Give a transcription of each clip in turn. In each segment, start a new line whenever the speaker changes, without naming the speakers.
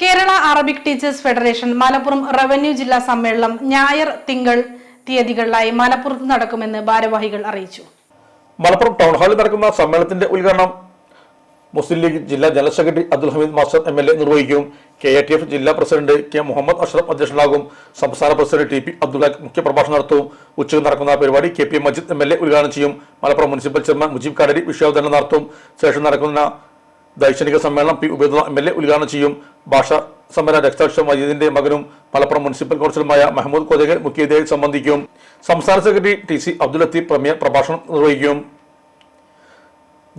Kerala Arabic teachers federation Malappuram revenue ജില്ലാ സമ്മേളനം ഞായർ തിങ്കൾ തീയതികളിലായി മലപ്പുറത്ത് നടക്കുമെന്ന് ഭാരവാഹികൾ അറിയിച്ചു.
മലപ്പുറം ടൗൺ ഹാളിൽ നടക്കുന്ന സമ്മേളനത്തിന്റെ ഉദ്ഘാടനം മുസ്ലിം ലീഗ് ജില്ലാ general secretary Abdul Hameed master M L A നിർവഹിക്കും. കെ എ ടി എഫ് ജില്ലാ പ്രസിഡന്റ് കെ മുഹമ്മദ് അഷ്റഫ് അധ്യക്ഷനാകും. സംസ്ഥാന പ്രസിഡന്റ് ടി പി അബ്ദുള്ള മുഖ്യപ്രഭാഷണം നടത്തും. ഉച്ചയ്ക്ക് നടക്കുന്ന പരിപാടി K P Majeed M L A ഉദ്ഘാടനം ചെയ്യും. മലപ്പുറം മുനിസിപ്പൽ ചെയർമാൻ മുജീബ് കാടരി വിഷയാവതരണം നടത്തും. ശേഷം നടക്കുന്ന ദൈക്ഷണിക സമ്മേളനം P Upendra M L A ഉദ്ഘാടനം ചെയ്യും. ഭാഷ സമര രക്താക്ഷം മജീദിന്റെ മകനും മലപ്പുറം മുനിസിപ്പൽ കൗൺസിലുമായ മഹമ്മൂദ് കൊതകെ മുഖ്യതയിൽ സംബന്ധിക്കും. സംസ്ഥാന secretary T C Abdul Latheef പ്രമേയ പ്രഭാഷണം നിർവഹിക്കും.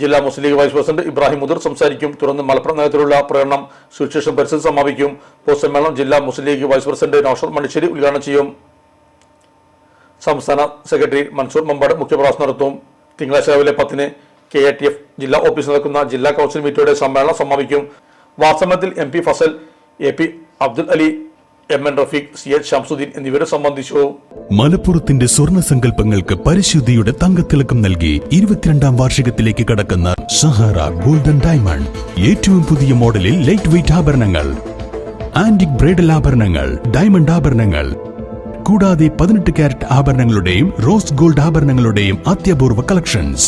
ജില്ലാ മുസ്ലിം league vice president Ibrahim Mudar സംസാരിക്കും. തുടർന്ന് മലപ്പുറം നഗരത്തിലുള്ള പ്രകടനം സുവിശേഷം പരിസ്ഥിതി സമാപിക്കും. പൊതുസമ്മേളനം ജില്ലാ മുസ്ലിം league vice president Noushar Manissery ഉദ്ഘാടനം ചെയ്യും. സംസ്ഥാന സെക്രട്ടറി മൻസൂർ മമ്പാട് മുഖ്യപ്രഭാഷണം നടത്തും. തിങ്കളാഴ്ച രാവിലെ പത്തിന് കെ എ ടി എഫ് ജില്ലാ ഓഫീസിൽ നടക്കുന്ന ജില്ലാ കൗൺസിൽ മീറ്റോടെ സമ്മേളനം സമാപിക്കും. വാസ്തവത്തിൽ M P Fasal A P Abdul Ali M N Rafeeq C H Shamsuddin എന്നിവരെ സംബന്ധിച്ചു.
മലപ്പുറത്തിന്റെ സ്വർണ സങ്കല്പങ്ങൾക്ക് പരിശുദ്ധിയുടെ തങ്കത്തിളക്കം നൽകി ഇരുപത്തിരണ്ടാം വാർഷികത്തിലേക്ക് കടക്കുന്ന സഹാറ ഗോൾഡൻ ഡയമണ്ട് ഏറ്റവും പുതിയ മോഡലിൽ ലൈറ്റ് വെയിറ്റ് ആഭരണങ്ങൾ ആന്റിക് ബ്രൈഡൽ ആഭരണങ്ങൾ ഡയമണ്ട് ആഭരണങ്ങൾ കൂടാതെ പതിനെട്ട് കാരറ്റ് ആഭരണങ്ങളുടെയും റോസ് ഗോൾഡ് ആഭരണങ്ങളുടെയും അത്യപൂർവ കളക്ഷൻസ്